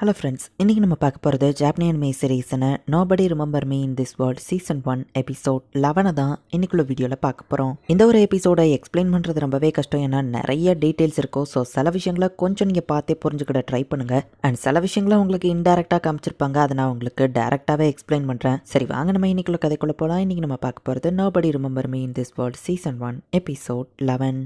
Hello friends இன்றைக்கி நம்ம பார்க்க போகிறது ஜாப்னியன் மே சீரீஸனை nobody remember me in this world season one episode லெவனை தான் இன்னைக்குள்ள வீடியோவில் பார்க்க போகிறோம் இந்த ஒரு எபிசோடை எக்ஸ்பிளைன் பண்ணுறது ரொம்பவே கஷ்டம். ஏன்னா நிறைய டீட்டெயில்ஸ் இருக்கும். ஸோ சில விஷயங்களை கொஞ்சம் நீங்கள் பார்த்தே புரிஞ்சுக்கிட ட்ரை பண்ணுங்கள் அண்ட் சில விஷயங்களை உங்களுக்கு இன்டெரக்டாக காமிச்சிருப்பாங்க. அதை நான் உங்களுக்கு டேரெக்டாகவே எக்ஸ்பிளைன் பண்ணுறேன் சரி வாங்க நம்ம இன்னைக்குள்ள கதைக்குள்ளே போகலாம் இன்றைக்கி நம்ம பார்க்க போகிறது nobody remember me in this world season one episode eleven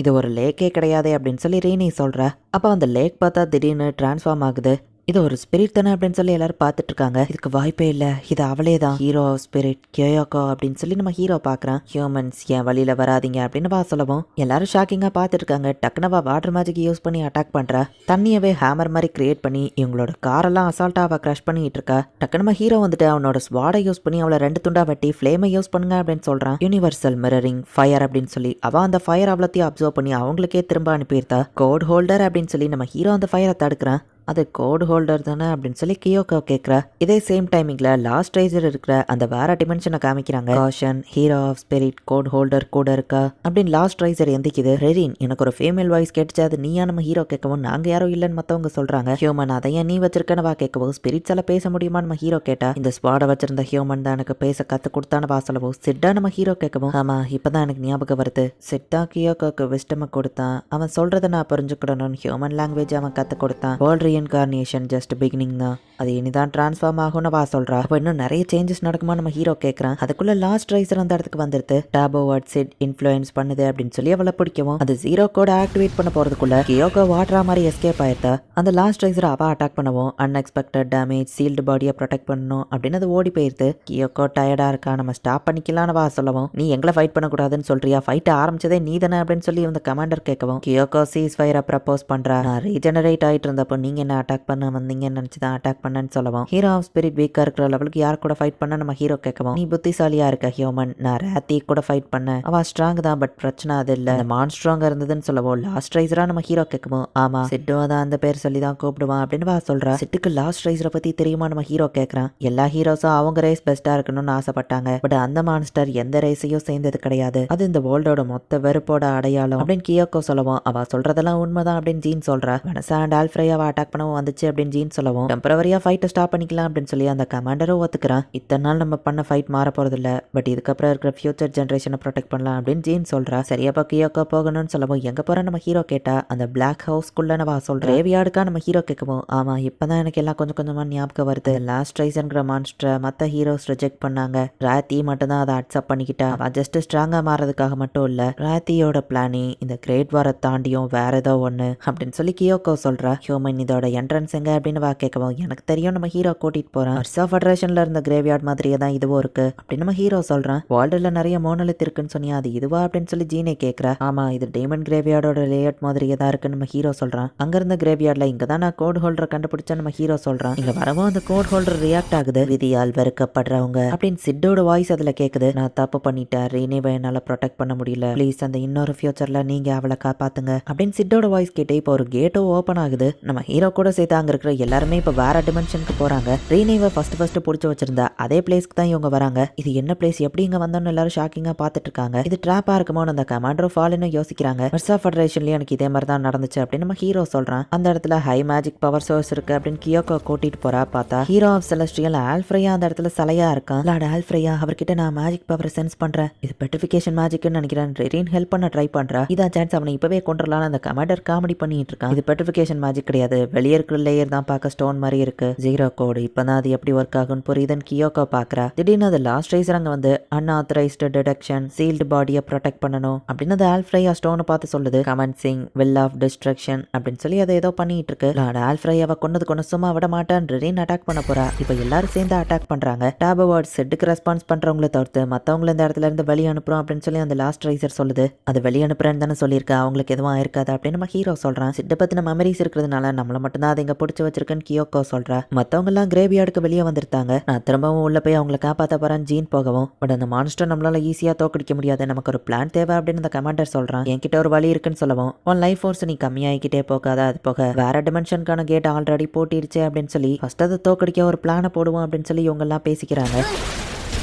இது ஒரு லேக்கே கிடையாது அப்படின்னு சொல்லி ரீனி சொல்கிற அப்போ அந்த லேக் பார்த்தா திடீர்னு டிரான்ஸ்ஃபார்ம் ஆகுது. இது ஒரு ஸ்பிரிட் தானே அப்படின்னு சொல்லி எல்லாரும் பார்த்துட்டு இருக்காங்க இதுக்கு வாய்ப்பே இல்லை. இது அவளே தான் ஹீரோ ஸ்பிரிட் கேயோகோ அப்படின்னு சொல்லி நம்ம ஹீரோ பார்க்குறான். ஹியூமன்ஸ் என் வழியில் வராதீங்க அப்படின்னு வா சொல்லவும். எல்லாரும் ஷாக்கிங்காக பார்த்துட்டு இருக்காங்க டக்குனவா வாட்டர் மேஜிக் யூஸ் பண்ணி அட்டாக் பண்ணுறா தண்ணியவே ஹேமர் மாதிரி கிரியேட் பண்ணி இவங்களோட காரெல்லாம் அசால்ட்டாக அவள் க்ரஷ் பண்ணிட்டு இருக்கா டக்குனமா ஹீரோ வந்துட்டு அவனோட ஸ்வாடை யூஸ் பண்ணி அவளை ரெண்டு துண்டா வெட்டி ஃப்ளேமை யூஸ் பண்ணுங்க அப்படின்னு சொல்கிறான் யூனிவர்சல் மிரரிங் ஃபயர் அப்படின்னு சொல்லி அவள் அந்த ஃபயர் அவ்வளோத்தையும் அப்சர்வ் பண்ணி அவங்களுக்கே திரும்ப அனுப்பியிருந்தா கோட் ஹோல்டர் அப்படின்னு சொல்லி நம்ம ஹீரோ அந்த ஃபயரை தடுக்கிறான். அது கோட் ஹோல்டர் தானே அப்படின்னு சொல்லி கியோக்கோ கேட்குறா இதே சேம் டைமிங்கில் லாஸ்ட் ரைசர் இருக்கிற அந்த வேற டிமென்ஷனை காமிக்கிறாங்க. Caution hero of spirit code holder கூட இருக்கா? அப்படின்னு லாஸ்ட் ரைசர் எந்திக்குது. ரெரின் எனக்கு ஒரு ஃபீமேல் வாய்ஸ் கேட்டுச்சு. அது நீயா நம்ம ஹீரோ கேட்கவும் நாங்கள் யாரும் இல்லைன்னு மற்றவங்க சொல்கிறாங்க ஹியூமன் அதை ஏன் நீ வச்சிருக்கன்னு வா கேட்கவும் ஸ்பிரிட்ஸ் எல்லாம் பேச முடியுமா நம்ம ஹீரோ கேட்டா இந்த ஸ்பாடை வச்சிருந்த ஹியூமன் தான் எனக்கு பேச கற்றுக் கொடுத்தான வாசலவும் சிட்டா நம்ம ஹீரோ கேட்கவும் ஆமாம் இப்போ தான் எனக்கு ஞாபகம் வருது. சிட்டா கியோக்கோக்கு விஸ்டமை கொடுத்தான். அவன் சொல்கிறத நான் புரிஞ்சுக்கிடணும்னு ஹியூமன் லாங்குவேஜ் அவன் கற்றுக் கொடுத்தான். வேர்ல்ட் ரீஇன்கார்னேஷன் ஜஸ்ட் பிகினிங் தான். அது இனிதான் ட்ரான்ஸ்ஃபார்ம் ஆகும்னு வா சொல்கிறா அப்போ இன்னும் நிறைய சேஞ்சஸ் நடக்குமா நம்ம ஹீரோ கேட்குறான் அதுக்குள்ள லாஸ்ட் ரைசர் அந்த இடத்துக்கு வந்துருது டாபோ வாட் செட் இன்ஃப்ளூயன்ஸ் பண்ணுது அப்படின்னு சொல்லி அவளை பிடிக்கவும் அது ஜீரோ கோட ஆக்டிவேட் பண்ண போகிறதுக்குள்ள கியோகோ வாட்ரா மாதிரி எஸ்கேப் ஆயிருந்தா அந்த லாஸ்ட் ரைசர் அவ அட்டாக் பண்ணவும். அன்எக்ஸ்பெக்டட் டேமேஜ் சீல்டு பாடியை ப்ரொடெக்ட் பண்ணணும் அப்படின்னு அது ஓடி போயிருது. கியோகோ டயர்டாக இருக்கா? நம்ம ஸ்டாப் பண்ணிக்கலாம்னு வா சொல்லவும். நீ எங்களை ஃபைட் பண்ணக்கூடாதுன்னு சொல்றியா? ஃபைட் ஆரம்பிச்சதே நீ தானே அப்படின்னு சொல்லி இந்த கமாண்டர் கேட்கவும். கியோகோ சீஸ் ஃபயரை ப்ரப்போஸ் பண்ணுறா நான் ரீஜெனரேட் ஆயிட்டு இருந்தப்போ நீங்கள் என்ன அட்டாக் பண்ண வந்தீங்கன்னு நினச்சி தான் அட்டாக் பண்ணன்னு சொல்லவும் ஹீரோ ஆஃப் ஸ்பிரிட் வீக்காக இருக்கிற லெவலுக்கு யார் கூட ஃபைட் பண்ண நம்ம ஹீரோ கேட்கவும் நீ புத்திசாலியா இருக்க ஹியூமன் நான் ரேத்தி கூட ஃபைட் பண்ண அவ ஸ்ட்ராங் தான் பட் பிரச்சனை அது இல்லை. மான் ஸ்ட்ராங்கா இருந்ததுன்னு சொல்லவும் லாஸ்ட் ரைசரா நம்ம ஹீரோ கேட்கவும் ஆமா. சிட்டுவா தான் அந்த பேர் சொல்லி தான் கூப்பிடுவான் அப்படின்னு வா சொல்றா. சிட்டுக்கு லாஸ்ட் ரைசரை பத்தி தெரியுமா நம்ம ஹீரோ கேட்கறான் எல்லா ஹீரோஸும் அவங்க ரேஸ் பெஸ்டா இருக்கணும்னு ஆசைப்பட்டாங்க. பட் அந்த மான்ஸ்டர் எந்த ரேஸையும் சேர்ந்தது கிடையாது. அது இந்த வேர்ல்டோட மொத்த வெறுப்போட அடையாளம் அப்படின்னு கியோக்கோ சொல்லவும் அவ சொல்றதெல்லாம் உண்மைதான் அப்படின்னு ஜீன் சொல்றா. மனசா அண்ட் ஆல்ஃப்ரையாவை அட்டாக் பண்ணவும் வந்துச்சு அப்படின்னு ஜீன் சொல்லவும் டெம்பரவரியா ஃபைட்டை ஸ்டாப் பண்ணிக்கலாம் அப்படின்னு சொல்லி அந்த கமாண்டரும் ஒத்துக்கிறான். இத்தனை நாள் நம்ம பண்ண ஃபைட் மாற போறது இல்ல பட் இதுக்கப்புறம் இருக்கிற ஃபியூச்சர் ஜென்ரேஷனை ப்ரொடெக்ட் பண்ணலாம் அப்படின்னு ஜீன் சொல்றா. சரியாப்பா கியோக்கோ போகணும்னு சொல்லவும் எங்க போற நம்ம ஹீரோ கேட்டா அந்த பிளாக் ஹவுஸ்க்குள்ள வா சொல்றேன் ரேவியாடுக்கா நம்ம ஹீரோ கேட்கவும் ஆமா இப்பதான் எனக்கு எல்லாம் கொஞ்சம் கொஞ்சமா ஞாபகம் வருது. லாஸ்ட் ரைசன்கிற மான்ஸ்டரை மற்ற ஹீரோஸ் ரிஜெக்ட் பண்ணாங்க. ராத்தி மட்டும் தான் அதை அக்செப்ட் பண்ணிக்கிட்டா. அவன் ஜஸ்ட் ஸ்ட்ராங்கா மாறதுக்காக மட்டும் இல்ல. ராத்தியோட பிளானி இந்த கிரேட் வாரை தாண்டியும் வேற ஏதோ ஒன்று அப்படின்னு சொல்லி கியோக்கோ சொல்றா. ஹியூமன் இதோட என்ட்ரன்ஸ் எங்க அப்படின்னு வா கேட்கவும் எனக்கு தெரியும் நம்ம ஹீரோ கூட்டிட்டு போறான். அர்சா ஃபெடரேஷன்ல இருந்த கிரேவியார்ட் மாதிரியே தான் இதுவும் இருக்கு. அப்படின்னு நம்ம ஹீரோ சொல்றான். வேர்ல்டுல நிறைய மோனலித் இருக்குன்னு சொன்னியா அது இதுவா? அப்படின்னு சொல்லி ஜீனே கேட்கறா. ஆமா இது டேமன் கிரேவியார்டோட லேஅவுட் மாதிரியே தான் இருக்குன்னு நம்ம ஹீரோ சொல்றான். அங்க இருந்த கிரேவியார்ட்ல இங்க தான் நான் கோட் ஹோல்டர் கண்டுபிடிச்சா நம்ம ஹீரோ சொல்றான். இங்க வரவும் அந்த கோட் ஹோல்டர் ரியாக்ட் ஆகுது. விதியால் வெறுக்கப்படுறவங்க அப்படின்னு சிட்டோட வாய்ஸ் அதுல கேக்குது. நான் தப்பு பண்ணிட்டேன் ரீனேவை என்னால ப்ரொடெக்ட் பண்ண முடியல. ப்ளீஸ் அந்த இன்னொரு ஃபியூச்சர்ல நீங்க அவளை காப்பாத்துங்க. அப்படின்னு சிட்டோட வாய்ஸ் கேட்டு இப்போ ஒரு கேட்டோ ஓப்பன் ஆகுது. நம்ம ஹீரோ கூட சேர்த்து அங்க இருக்கிற எல்லாருமே இப்போ வேற டிமென்ஷனுக்கு போறாங்க. ரீனேவை ஃபர்ஸ்ட் ஃபர்ஸ்ட் பிடிச்சி வச்சிருந்தா அதே பிளேஸ்க்கு தான் இவங்க வராங்க. இது என்ன பிளேஸ் எப்படி இங்க வந்தோம்னு எல்லாரும் ஷாக்கிங்கா பார்த்துட்டு இருக்காங்க. இது ட்ராப்பா இருக்குமோன்னு அந்த கமாண்டரோ ஃபால்னு யோசிக்கிறாங்க. மிர்சா ஃபெடரேஷன்லயும் எனக்கு இதே மாதிரி தான் நடந்துச்சு அப்படின்னு நம்ம ஹீரோ சொல்றான். அந்த இடத்துல ஹை மேஜிக் பவர் சோர்ஸ் இருக்கு அப்படின்னு கியோக்கோ கூட்டிட்டு போறா பார்த்தா ஹீரோ ஆஃப் செலஸ்ட்ரியல் ஆல்ஃப்ரையா அந்த இடத்துல சிலையா இருக்கான். லார்ட் ஆல்ஃப்ரையா அவர்கிட்ட நான் மேஜிக் பவர் சென்ஸ் பண்றேன். இது பெட்ரிஃபிகேஷன் மேஜிக்னு நினைக்கிறேன். ரீன் ஹெல்ப் பண்ண ட்ரை பண்றா. இதான் சான்ஸ் அவனை இப்பவே கொண்டுலான்னு அந்த கமாண்டர் காமெடி பண்ணிட்டு இருக்கான். இது பெட்ரிஃபிகேஷன் மேஜிக் கிடையாது. வெளியே இருக்கிற லேயர் தான் பார்க்க ஸ்டோன் மாதிரி இருக்கு. ஜீரோ கோடு இப்பதான் அது எப்படி ஒர்க் ஆகும்னு புரியுதுன்னு கியோக்கோ பாக்குறா திடீர்னு அது லாஸ்ட் ரைசர் அங்க வந்து அன்ஆத்தரைஸ்டு டிடெக்ஷன் சீல்டு பாடியை ப்ரொடெக்ட் பண்ணணும் அப்படின்னு அது ஆல்ஃப்ரையா ஸ்டோனை பார்த்து சொல்லுது. கமென்சிங் வில் ஆஃப் டிஸ்ட்ரக்ஷன் அப்படின்னு சொல்லி அதை ஏதோ பண்ணிட்டு இருக்கு. நான் ஆல்ஃப்ரையாவை கொண்டது கொண்டு சும்மா விட மாட்டேன் ரெரின் அட்டாக் பண்ண போறா. இப்போ எல்லாரும் சேர்ந்து அட்டாக் பண்றாங்க. டேப் அவார்ட் செட்டுக்கு ரெஸ்பான்ஸ் பண்றவங்களை தவிர்த்து மத்தவங்கள இந்த இடத்துல இருந்து வெளியே அனுப்புறோம் அப்படின்னு சொல்லி அந்த லாஸ்ட் ரைசர் சொல்லுது. அது வெளியே அனுப்புறேன்னு தானே சொல்லியிருக்கா. அவங்களுக்கு எதுவும் ஆயிருக்காது அப்படின்னு நம்ம ஹீரோ சொல்றான். சிட்டை பத்தின மெமரிஸ் இருக்கிறதுனால நம்மள மட்டும்தான் அதை இங்க பிடிச்சி வச்சிருக்கேன்னு கியோக்கோ சொல்றா. மத்தவங்க எல்லாம் கிரேவியார்டுக்கு வெளியே வந்திருந்தாங்க நான் திரும்பவும் உள்ள போய் அவங்கள காப்பாத்த போறேன் ஜீன் போகவும் பட் அந்த மான்ஸ்டர் நம்மளால ஈஸியா தோக்கடிக்க முடியாது. நமக்கு ஒரு பிளான் தேவை அப்படின்னு அந்த கமாண்டர் சொல்றான். என்கிட்ட ஒரு வழி இருக்குன்னு சொல்லவும் உன் லைஃப் ஃபோர்ஸ் நீ கம்மியாகிக்கிட்டே போகாத. அது போக வேற டிமென்ஷனுக்கான கேட் ஆல்ரெடி போட்டிருச்சு அப்படின்னு சொல்லி ஃபர்ஸ்ட் அதை தோக்கடிக்க ஒரு பிளானை போடுவோம் அப்படின்னு சொல்லி இவங்க எல்லாம் பேசிக்கிறாங்க.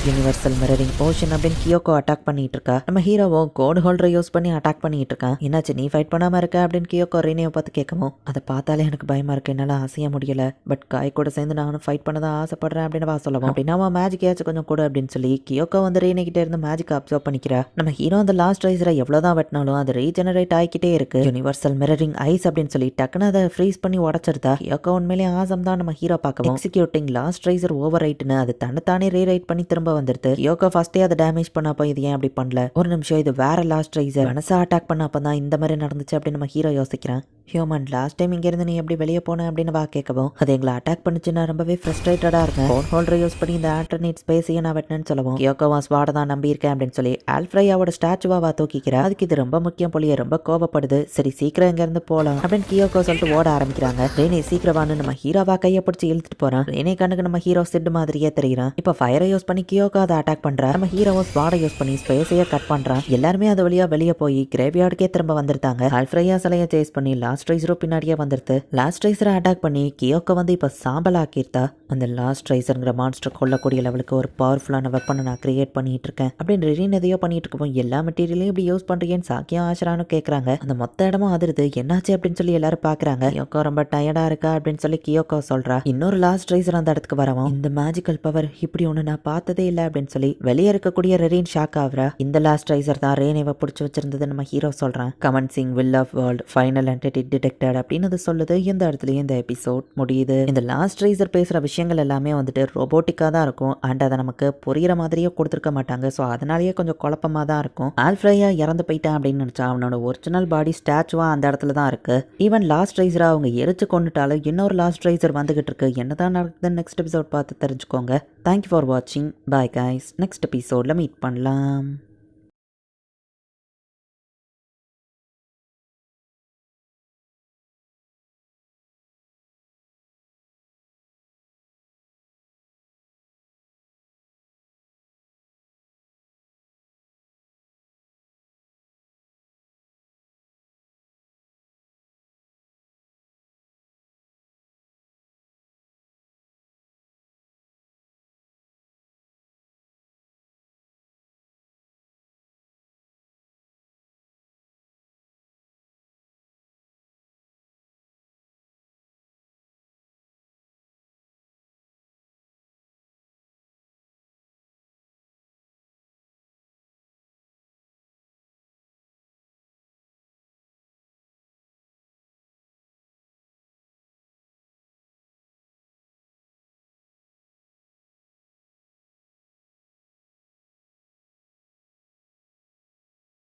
யூனிவர்சல் மிரரிங் ஓஷன் அப்படின்னு கியோக்கோ அட்டாக் பண்ணிட்டு இருக்கா நம்ம ஹீரோவும் கோட் ஹோல்டரை யூஸ் பண்ணி அட்டாக் பண்ணிட்டு இருக்கான் என்னாச்சு நீ ஃபைட் பண்ணாம இருக்க அப்படின்னு கியோக்கோ ரீனியை பார்த்து கேட்கவும் அதை பார்த்தாலே எனக்கு பயமா இருக்கு. என்னால அசைய முடியல. பட் காய் கூட சேர்ந்து நானும் ஃபைட் பண்ண தான் ஆசைப்படுறேன் அப்படின்னு வா சொல்லவும். அப்படின்னா அவன் மேஜிக் ஏச்சு கொஞ்சம் கூட அப்படின்னு சொல்லி கியோக்கோ வந்து ரீனிக்கிட்டே கிட்ட இருந்து மேஜிக் அப்சர்வ் பண்ணிக்கிறா. நம்ம ஹீரோ அந்த லாஸ்ட் ரைஸரை எவ்வளவுதான் வெட்டினாலும் அது ரீஜெனரேட் ஆகிக்கிட்டே இருக்கு. யூனிவர்சல் மிரரிங் ஐஸ் அப்படின்னு சொல்லி டக்குன்னு அதை ஃப்ரீஸ் பண்ணி உடச்சிருந்தா கியோக்கோ உண்மையிலேயே ஆசம் தான் நம்ம ஹீரோ பார்க்கவும். எக்ஸிக்யூட்டிங் லாஸ்ட் ரைசர் ஓவர் ரைட்னு அது தன்னைத்தானே ரீரைட் பண்ணி திரும்ப வந்துருது. யோகா ஃபர்ஸ்டே அதை டேமேஜ் பண்ணப்போ இது ஏன் அப்படி பண்ணல? ஒரு நிமிஷம் இது வேற லாஸ்ட் ரைசர் மனசா அட்டாக் பண்ணப்போ தான் இந்த மாதிரி நடந்துச்சு அப்படின்னு நம்ம ஹீரோ யோசிக்கிறேன். ஹியூமன் லாஸ்ட் டைம் இங்கேருந்து நீ எப்படி வெளியே போன அப்படின்னு வா கேட்கவும் அது எங்களை அட்டாக் பண்ணுச்சுன்னா ரொம்பவே ஃப்ரஸ்ட்ரேட்டடாக இருக்கேன். ஃபோன் ஹோல்டர் யூஸ் பண்ணி இந்த ஆல்டர்னேட் ஸ்பேஸையும் நான் வெட்டினேன்னு சொல்லுவோம் யோகோவா ஸ்வாட தான் நம்பியிருக்கேன் அப்படின்னு சொல்லி ஆல்ஃப்ரையாவோட ஸ்டாச்சுவாவா தூக்கிக்கிறா. அதுக்கு இது ரொம்ப முக்கியம் போலியே ரொம்ப கோவப்படுது. சரி சீக்கிரம் இங்கேருந்து போகலாம் அப்படின்னு கியோகோ சொல்லிட்டு ஓட ஆரம்பிக்கிறாங்க. ரேனி சீக்கிரவான்னு நம்ம ஹீரோவா கையை பிடிச்சி இழுத்துட்டு போறான். ரேனி கண்ணுக்கு நம்ம ஹீரோ சிட்டு மாதிரியே தெரிகிறான் இப்போ ஃபயரை யூஸ் பண்ணி கியோகோ அதை அட்டாக் பண்றா. நம்ம ஹீரோவும் ஸ்வாடை யூஸ் பண்ணி ஸ்பேஸையே கட் பண்றான். எல்லாருமே அது வழியா வெளியே போய் கிரேவியார்டுக்கே திரும்ப வந்திருந்தாங்க ஆல்ஃப்ரையா சிலையை சேஸ் பண்ணி லாஸ்ட் லாஸ்ட் ரைஸரும் பின்னாடியே வந்துருது லாஸ்ட் ரைஸரை அட்டாக் பண்ணி கியோக்கோ வந்து இப்போ சாம்பல் ஆக்கியிருந்தா அந்த லாஸ்ட் ரைசருங்கிற மான்ஸ்டர் கொல்லக்கூடிய லெவலுக்கு ஒரு பவர்ஃபுல்லான வெப்பனை நான் கிரியேட் பண்ணிட்டு இருக்கேன் அப்படின்னு ரிரீன் எதையோ பண்ணிட்டு இருக்கோம் எல்லா மெட்டீரியலையும் இப்படி யூஸ் பண்ணுறீங்கன்னு சாக்கியம் ஆசரானு கேட்குறாங்க அந்த மொத்த இடமும் அதிருது. என்னாச்சு அப்படின்னு சொல்லி எல்லாரும் பார்க்குறாங்க கியோக்கோ ரொம்ப டயர்டா இருக்கா அப்படின்னு சொல்லி கியோக்கோ சொல்றா. இன்னொரு லாஸ்ட் ரைசர் அந்த இடத்துக்கு வரவும் இந்த மேஜிக்கல் பவர் இப்படி ஒன்று நான் பார்த்ததே இல்லை அப்படின்னு சொல்லி வெளியே இருக்கக்கூடிய ரெரீன் ஷாக் ஆகுறா. இந்த லாஸ்ட் ரைசர் தான் ரேனேவை பிடிச்சி வச்சிருந்தது நம்ம ஹீரோ சொல்றேன். Come on Singh will of world final entity detected அப்படின்னு அது சொல்லுது. இந்த இடத்துலயும் இந்த எபிசோட் முடியுது. இந்த லாஸ்ட் ரைசர் பேசுற விஷயங்கள் எல்லாமே வந்துட்டு ரோபோட்டிக்காக தான் இருக்கும். அண்ட் அதை நமக்கு புரிகிற மாதிரியே கொடுத்துருக்க மாட்டாங்க. ஸோ அதனாலேயே கொஞ்சம் குழப்பமாக தான் இருக்கும். ஆல்ஃப்ரையா இறந்து போயிட்டான் அப்படின்னு நினச்சா அவனோட ஒரிஜினல் பாடி ஸ்டாச்சுவா அந்த இடத்துல தான் இருக்கு. ஈவன் லாஸ்ட் ரைசரை அவங்க எரிச்சு கொண்டுட்டாலும் இன்னொரு லாஸ்ட் ரைசர் வந்துகிட்டு இருக்கு. என்னதான் நடக்குதுன்னு நெக்ஸ்ட் எபிசோட் பார்த்து தெரிஞ்சுக்கோங்க. தேங்க்யூ ஃபார் வாட்சிங் பாய் கைஸ் நெக்ஸ்ட் எபிசோடில் மீட் பண்ணலாம்.